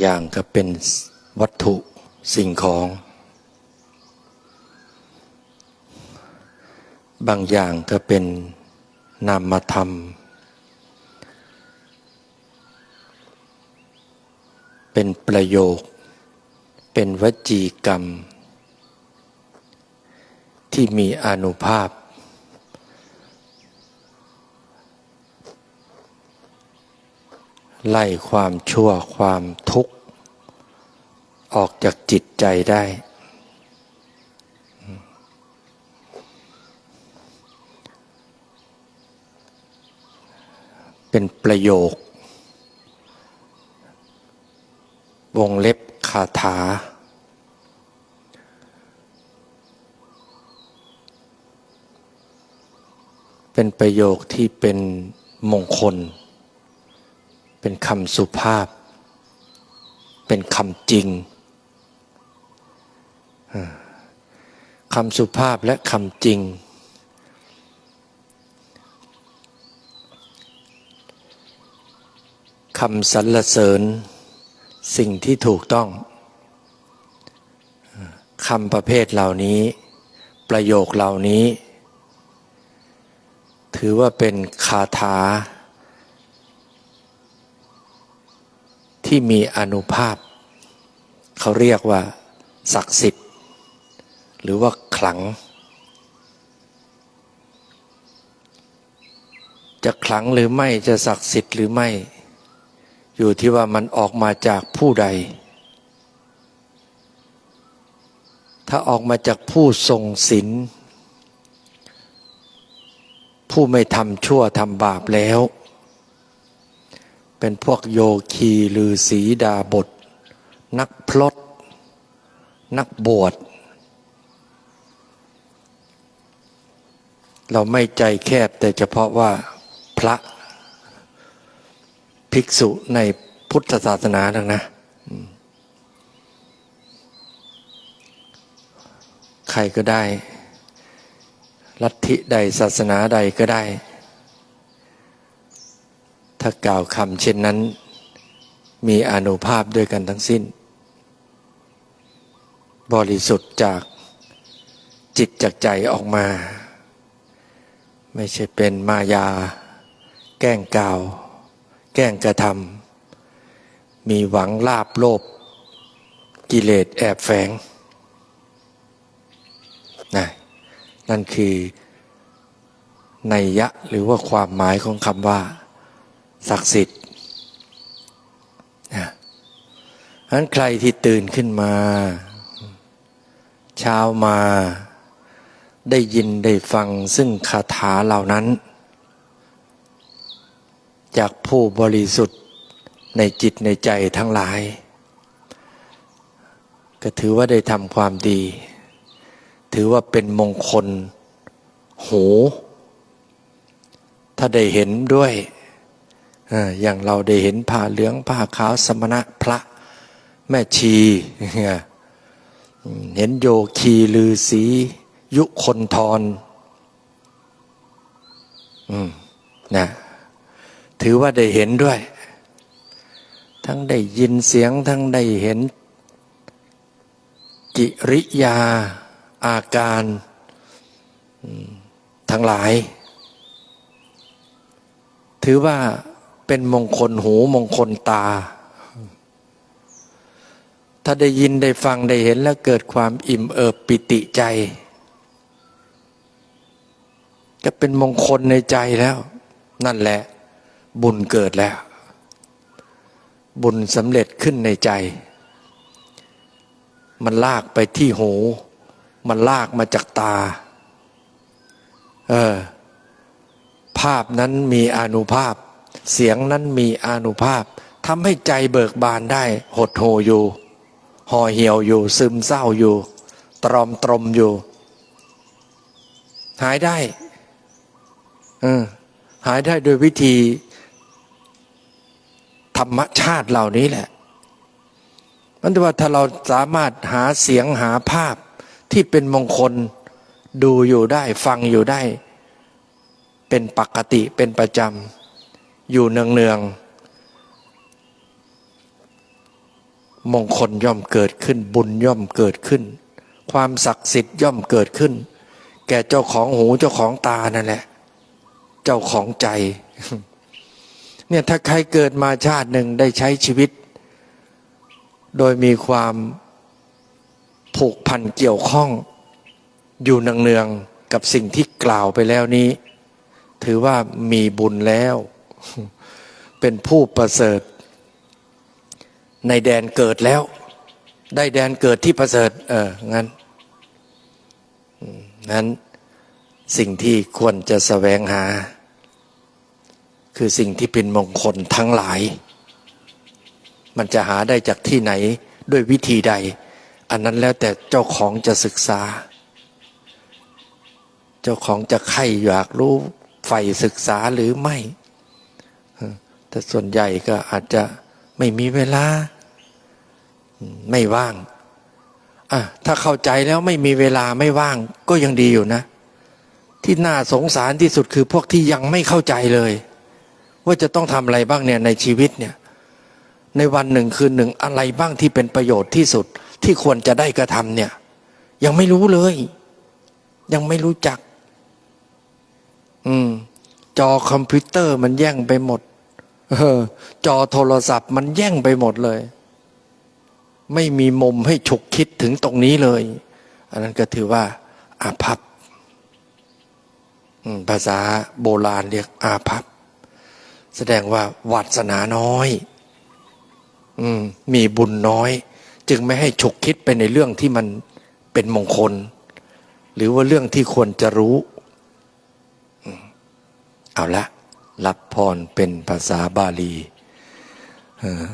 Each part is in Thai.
อย่างก็เป็นวัตถุสิ่งของ บางอย่างก็เป็นนามธรรม เป็นประโยค เป็นวจีกรรม ที่มีอนุภาพ ไล่ความชั่วความทุกข์ ออกจากจิตใจได้ เป็นประโยควงเล็บคาถา เป็นประโยคที่เป็นมงคล เป็นคำสุภาพ เป็นคำจริงคำสุภาพและคำจริง คำสรรเสริญ สิ่งที่ถูกต้อง คำประเภทเหล่านี้ ประโยคเหล่านี้ ถือว่าเป็นคาถา ที่มีอนุภาพ เขาเรียกว่า ศักดิ์สิทธิ์ หรือว่าขลัง จะขลังหรือไม่จะศักดิ์สิทธิ์หรือไม่ อยู่ที่ว่ามันออกมาจากผู้ใด ถ้าออกมาจากผู้ทรงศีลผู้ไม่ทำชั่วทำบาปแล้ว เป็นพวกโยคีหรือสีดาบท นักพลดนักบวช เราไม่ใจแคบแต่เฉพาะว่าพระภิกษุในพุทธศาสนาทั้งนะ ใครก็ได้ ลัทธิใดศาสนาใดก็ได้ ถ้ากล่าวคำเช่นนั้น มีอนุภาพด้วยกันทั้งสิ้น บริสุทธิ์จากจิตจากใจออกมา ไม่ใช่เป็นมายา แกล้งกล่าว แกล้งกระทำมีหวังลาบโลภกิเลสแอบแฝงนะนั่นคือ นัยยะหรือว่าความหมายของคำว่า ศักดิ์สิทธิ์นะฉะนั้นใครที่ตื่นขึ้นมา เช้ามาได้ยินได้ฟังซึ่งคาถาเหล่านั้น จากผู้บริสุทธิ์ในจิตในใจทั้งหลาย ก็ถือว่าได้ทำความดี ถือว่าเป็นมงคลหู ถ้าได้เห็นด้วย อย่างเราได้เห็นผ้าเหลืองผ้าขาวสมณะพระแม่ชี เห็นโยคีลือสียุคนทรนะถือว่าได้เห็นด้วย ทั้งได้ยินเสียงทั้งได้เห็น กิริยาอาการทั้งหลาย ถือว่า เป็นมงคลหูมงคลตา ถ้าได้ยินได้ฟังได้เห็นแล้วเกิดความอิ่มเอิบปิติใจก็เป็นมงคลในใจแล้ว นั่นแหละ บุญเกิดแล้ว บุญสำเร็จขึ้นในใจ มันลากไปที่หู มันลากมาจากตา เออภาพนั้นมีอนุภาพ เสียงนั้นมีอานุภาพทำให้ใจเบิกบานได้ หดโหอยู่ห่อเหี่ยวอยู่ ซึมเศร้าอยู่ ตรอมตรมอยู่ หายได้เออหายได้โดยวิธี ธรรมชาติเหล่านี้แหละมันว่าถ้าเราสามารถหาเสียงหาภาพที่เป็นมงคลดูอยู่ได้ ฟังอยู่ได้ เป็นปกติเป็นประจำ อยู่เนืองๆมงคลย่อมเกิดขึ้น บุญย่อมเกิดขึ้น ความศักดิ์สิทธิ์ย่อมเกิดขึ้น แก่เจ้าของหูเจ้าของตานั่นแหละ เจ้าของใจ เนี่ยถ้าใครเกิดมาชาติหนึ่งได้ใช้ชีวิต โดยมีความผูกพันเกี่ยวข้อง อยู่เนืองๆกับสิ่งที่กล่าวไปแล้วนี้ ถือว่ามีบุญแล้ว เป็นผู้ประเสริฐ ในแดนเกิดแล้ว ได้แดนเกิดที่ประเสริฐ เอองั้นนั้นสิ่งที่ควรจะแสวงหา คือสิ่งที่เป็นมงคลทั้งหลาย มันจะหาได้จากที่ไหนด้วยวิธีใด อันนั้นแล้วแต่เจ้าของจะศึกษา เจ้าของจะใครอยากรู้ใฝ่ศึกษาหรือไม่ แต่ส่วนใหญ่ก็อาจจะไม่มีเวลา ไม่ว่างอะถ้าเข้าใจแล้วไม่มีเวลาไม่ว่างก็ยังดีอยู่นะ ที่น่าสงสารที่สุดคือพวกที่ยังไม่เข้าใจเลย ว่าจะต้องทำอะไรบ้างเนี่ยในชีวิตเนี่ย ในวันหนึ่งคืนหนึ่งอะไรบ้างที่เป็นประโยชน์ที่สุดที่ควรจะได้กระทำเนี่ย ยังไม่รู้เลย ยังไม่รู้จัก อืม จอคอมพิวเตอร์มันแย่งไปหมด จอโทรศัพท์มันแย่งไปหมดเลย ไม่มีมุมให้ฉุกคิดถึงตรงนี้เลย อันนั้นก็ถือว่า อาภัพภาษาโบราณเรียกอาภัพ แสดงว่าวัสนาน้อยอมมีบุญน้อย จึงไม่ให้ฉุกคิดไปในเรื่องที่มันเป็นมงคล หรือว่าเรื่องที่ควรจะรู้อเอาละ รับพรเป็นภาษาบาลีอ่อ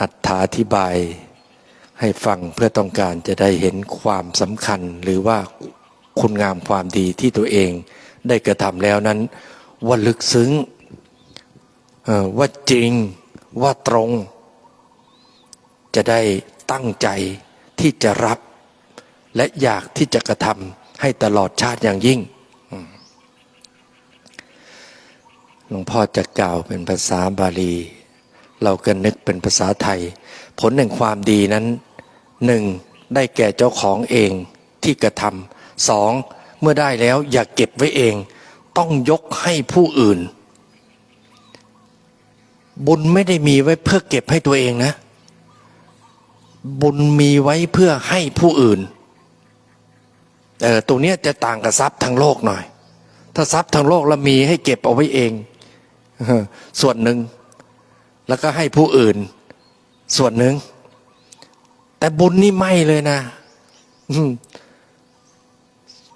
อัถาธิบายให้ฟังเพื่อต้องการจะได้เห็นความสำคัญ หรือว่าคุณงามความดีที่ตัวเองได้กระทำแล้วนั้น ว่าลึกซึ้งว่าจริงว่าตรง จะได้ตั้งใจที่จะรับ และอยากที่จะกระทำให้ตลอดชาติอย่างยิ่ง หลวงพ่อจะกล่าวเป็นภาษาบาลี เราก็นึกเป็นภาษาไทย ผลแห่งความดีนั้นหนึ่งได้แก่เจ้าของเองที่กระทำสองเมื่อได้แล้วอย่าเก็บไว้เอง ต้องยกให้ผู้อื่น บุญไม่ได้มีไว้เพื่อเก็บให้ตัวเองนะ บุญมีไว้เพื่อให้ผู้อื่นเออตรงเนี้ยจะต่างกับทรัพย์ทางโลกหน่อย ถ้าทรัพย์ทางโลกเรามีให้เก็บเอาไว้เอง ส่วนหนึ่ง แล้วก็ให้ผู้อื่น ส่วนหนึ่ง แต่บุญนี่ไม่เลยนะ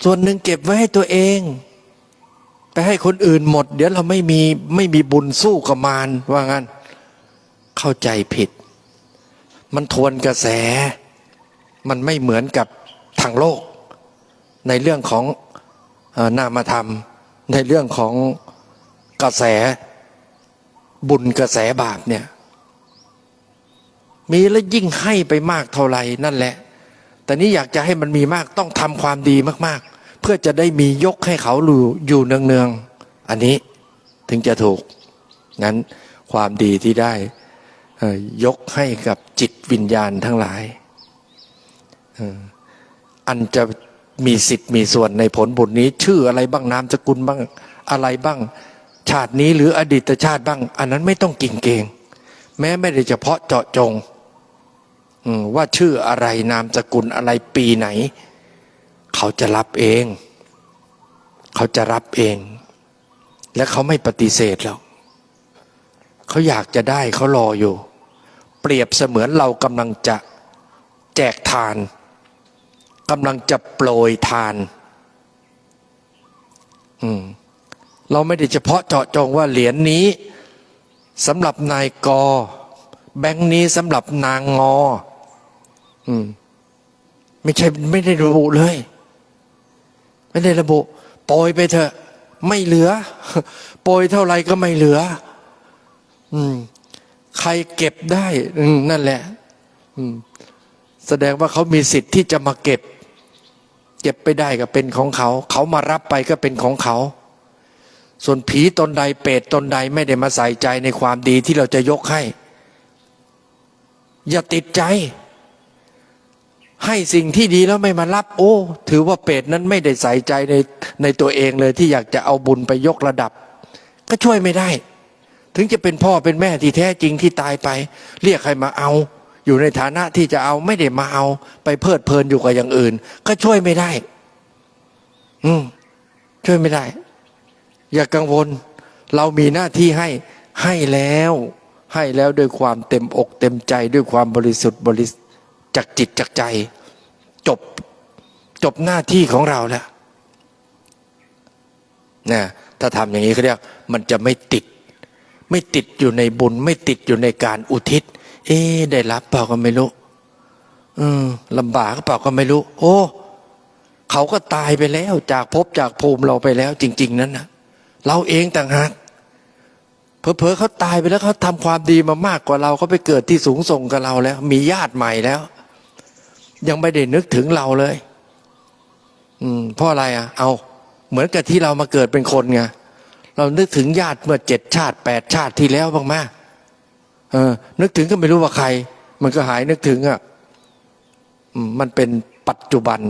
ส่วนหนึ่งเก็บไว้ให้ตัวเอง ไปให้คนอื่นหมด เดี๋ยวเราไม่มีไม่มีบุญสู้กับมารว่างั้น เข้าใจผิด มันทวนกระแส มันไม่เหมือนกับทางโลก ในเรื่องของอนามธรรม ในเรื่องของกระแส บุญกระแสบาปเนี่ย มีแล้วยิ่งให้ไปมากเท่าไหร่นั่นแหละ แต่นี้อยากจะให้มันมีมากต้องทำความดีมากๆ เพื่อจะได้มียกให้เขาอยู่เนืองๆ อันนี้ถึงจะถูก งั้นความดีที่ได้ยกให้กับจิตวิญญาณทั้งหลาย อันจะมีสิทธิ์มีส่วนในผลบุญนี้ ชื่ออะไรบ้างนามสกุลบ้างอะไรบ้างาตินี้หรืออดีตชาติบ้าง อันนั้นไม่ต้องกิ่งเกง แม้ไม่ได้เฉพาะเจาะจงว่าชื่ออะไรนามสกุลอะไรปีไหน เขาจะรับเอง เขาจะรับเอง และเขาไม่ปฏิเสธหรอกเขาอยากจะได้เขารออยู่ เปรียบเสมือนเรากำลังจะแจกทานกำลังจะโปรยทาน อืม เราไม่ได้เฉพาะเจาะจงว่าเหรียญนี้สำหรับนายกอ แบงค์นี้สำหรับนางงอ อืม ไม่ใช่ไม่ได้ระบุเลย ไม่ได้ระบุโปรยไปเถอะ ไม่เหลือ โปรยเท่าไรก็ไม่เหลือ อืม ใครเก็บได้อืนั่นแหละ อืม แสดงว่าเขามีสิทธิ์ที่จะมาเก็บ เก็บไปได้ก็เป็นของเขา เขามารับไปก็เป็นของเขา ส่วนผีตนใดเปรตตนใดไม่ได้มาใส่ใจในความดีที่เราจะยกให้ อย่าติดใจ ให้สิ่งที่ดีแล้วไม่มารับ โอ้ ถือว่าเปรตนั้นไม่ได้ใส่ใจในในตัวเองเลยที่อยากจะเอาบุญไปยกระดับ ก็ช่วยไม่ได้ ถึงจะเป็นพ่อเป็นแม่ที่แท้จริงที่ตายไป เรียกใครมาเอา อยู่ในฐานะที่จะเอาไม่ได้มาเอา ไปเพลิดเพลินอยู่กับอย่างอื่น ก็ช่วยไม่ได้ อืมช่วยไม่ได้ อย่ากังวล เรามีหน้าที่ให้ให้แล้ว ให้แล้วด้วยความเต็มอกเต็มใจด้วยความบริสุทธิ์บริสุทธิ์จากจิตจากใจ จบจบหน้าที่ของเราแล้วนะถ้าทำอย่างนี้เขาเรียกมันจะไม่ติด ไม่ติดอยู่ในบุญ ไม่ติดอยู่ในการอุทิศ เอ๊ได้รับเปล่าก็ไม่รู้อืมลำบากเปล่าก็ไม่รู้ โอ้ เขาก็ตายไปแล้ว จากภพจากภูมิเราไปแล้ว จริง ๆ นั้นนะ เราเองต่างหากเพอเพอๆเขาตายไปแล้วเขาทำความดีมามากกว่าเราเขาไปเกิดที่สูงส่งกับเราแล้ว มีญาติใหม่แล้ว ยังไม่ได้นึกถึงเราเลย อืมเพราะอะไรอะ เอา เหมือนกับที่เรามาเกิดเป็นคนไงเรานึกถึงญาติเมื่อเจ็ดชาติแปดชาติที่แล้วบ้างไหมเออ นึกถึงก็ไม่รู้ว่าใคร มันก็หายนึกถึงอะมมันเป็นปัจจุบัน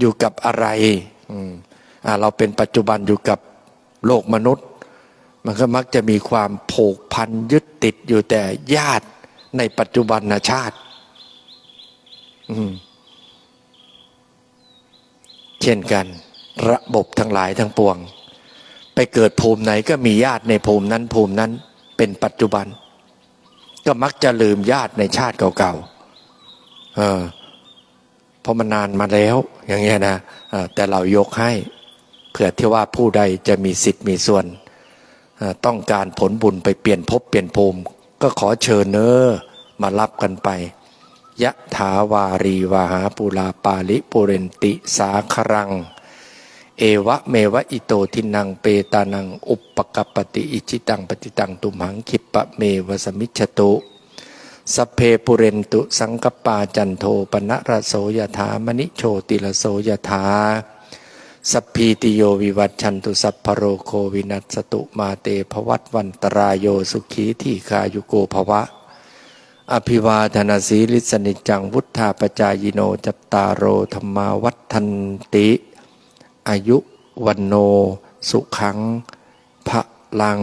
อยู่กับอะไร อืมอ่า เราเป็นปัจจุบันอยู่กับ โลกมนุษย์ มันก็มักจะมีความผูกพันยึดติดอยู่แต่ญาติในปัจจุบันชาติ เช่นกัน ระบบทั้งหลายทั้งปวง ไปเกิดภูมิไหนก็มีญาติในภูมินั้นภูมินั้นเป็นปัจจุบัน ก็มักจะลืมญาติในชาติเก่าๆเออเพราะมันนานมาแล้ว อย่างเงี้ยนะแต่เรายกให้ เผื่อที่ว่าผู้ใดจะมีสิทธิ์มีส่วน ต้องการผลบุญไปเปลี่ยนภพเปลี่ยนภูมิ ก็ขอเชิญเนอมารับกันไปยะถาวารีวาหาปุลาปาลิปุเรนติสาครัง เอวะเมวะอิโตทินังเปตานัง อุปปกปปติอิจิตังปฏิตังตุมหังคิปะเมวสมิจฉตุสเพปุเรนตุสังกปาจันโทปนะระโสยถามณิโชติระโสยถา สัพพีติโยวิวัตชันตุสัพพโรโควินัสตุมาเตภวัตวันตรายโยสุขีที่คายุโกภวะ อภิวาธนาสีลิสนิจังวุธาปจายโนจัตตารโอธรรมาวัฒนติ อายุวันโน สุขังพระลัง